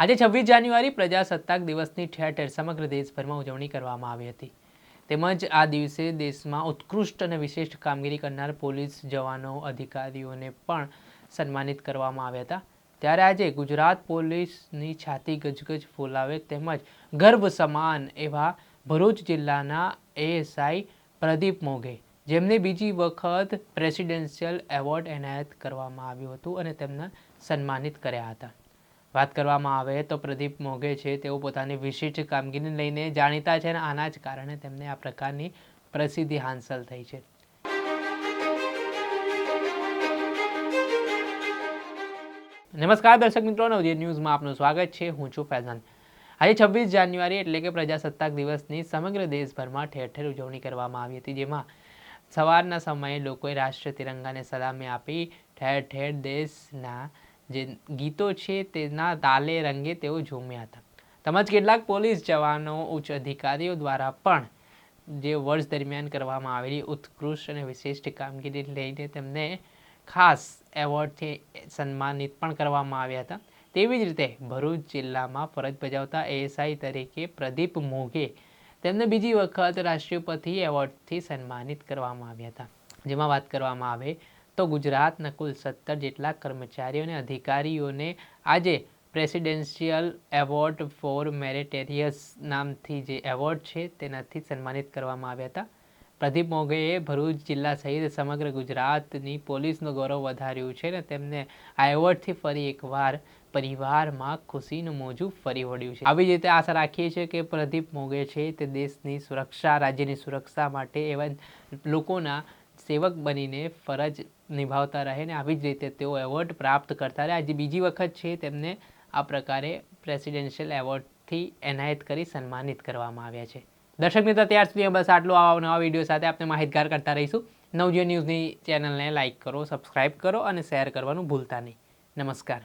આજે છવ્વીસ જાન્યુઆરી પ્રજાસત્તાક દિવસની ઠેર ઠેર સમગ્ર દેશભરમાં ઉજવણી કરવામાં આવી હતી. તેમજ આ દિવસે દેશમાં ઉત્કૃષ્ટ અને વિશિષ્ટ કામગીરી કરનાર પોલીસ જવાનો, અધિકારીઓને પણ સન્માનિત કરવામાં આવ્યા હતા. ત્યારે આજે ગુજરાત પોલીસની છાતી ગજગજ ફોલાવે તેમજ ગર્વ સમાન એવા ભરૂચ જિલ્લાના એએસઆઈ પ્રદીપ મોઘે, જેમને બીજી વખત પ્રેસિડેન્શિયલ એવોર્ડ એનાયત કરવામાં આવ્યું હતું અને તેમને સન્માનિત કર્યા હતા. વાત કરવામાં આવે તો પ્રદીપ મોઘે છે. તેઓ પોતાની વિશિષ્ટ કામગીરીને લઈને જાણીતા છે અને આના જ કારણે તેમને આ પ્રકારની પ્રસિદ્ધિ હાંસલ થઈ છે. નમસ્કાર દર્શક મિત્રો નવજીત ન્યૂઝમાં આપનું સ્વાગત છે. હું છું ફૈઝાન. આજે છવ્વીસ જાન્યુઆરી એટલે કે પ્રજાસત્તાક દિવસની સમગ્ર દેશભરમાં ઠેર ઠેર ઉજવણી કરવામાં આવી હતી, જેમાં સવારના સમયે લોકોએ રાષ્ટ્રીય તિરંગાને સલામી આપી ઠેર ઠેર દેશના જે ગીતો છે તેના તાલે રંગે તેઓ ઝૂમ્યા હતા. તેમજ કેટલાક પોલીસ જવાનો, ઉચ્ચ અધિકારીઓ દ્વારા પણ જે વર્ષ દરમિયાન કરવામાં આવેલી ઉત્કૃષ્ટ અને વિશિષ્ટ કામગીરી લઈને તેમને ખાસ એવોર્ડથી સન્માનિત પણ કરવામાં આવ્યા હતા. તેવી જ રીતે ભરૂચ જિલ્લામાં ફરજ બજાવતા એએસઆઈ તરીકે પ્રદીપ મોઘે તેમને બીજી વખત રાષ્ટ્રપતિ એવોર્ડથી સન્માનિત કરવામાં આવ્યા હતા. જેમાં વાત કરવામાં આવે તો ગુજરાતના કુલ સત્તર જેટલા કર્મચારીઓ અને અધિકારીઓને આજે પ્રેસિડેન્શિયલ એવોર્ડ ફોર મેરિટેરિયસ નામથી જે એવોર્ડ છે તેનાથી સન્માનિત કરવામાં આવ્યા હતા. પ્રદીપ મોઘેએ ભરૂચ જિલ્લા સહિત સમગ્ર ગુજરાતની પોલીસનું ગૌરવ વધાર્યું છે અને તેમને આ એવોર્ડથી ફરી એકવાર પરિવારમાં ખુશીનું મોજું ફરી વળ્યું છે. આવી જ રીતે આશા રાખીએ છીએ કે પ્રદીપ મોઘે છે તે દેશની સુરક્ષા, રાજ્યની સુરક્ષા માટે એવા લોકોના સેવક બનીને ફરજ નિભાવતા રહે ને આવી જ રીતે તેઓ એવોર્ડ પ્રાપ્ત કરતા રહે. આજે બીજી વખત છે તેમને આ પ્રકારે પ્રેસિડેન્શિયલ એવોર્ડથી એનાયત કરી સન્માનિત કરવામાં આવ્યા છે. દર્શક મિત્રો, ત્યાર સુધી બસ આટલું આવા નવા વીડિયો સાથે આપણે માહિતગાર કરતા રહીશું. નવજીવન ન્યૂઝની ચેનલને લાઇક કરો, સબસ્ક્રાઇબ કરો અને શેર કરવાનું ભૂલતા નહીં. નમસ્કાર.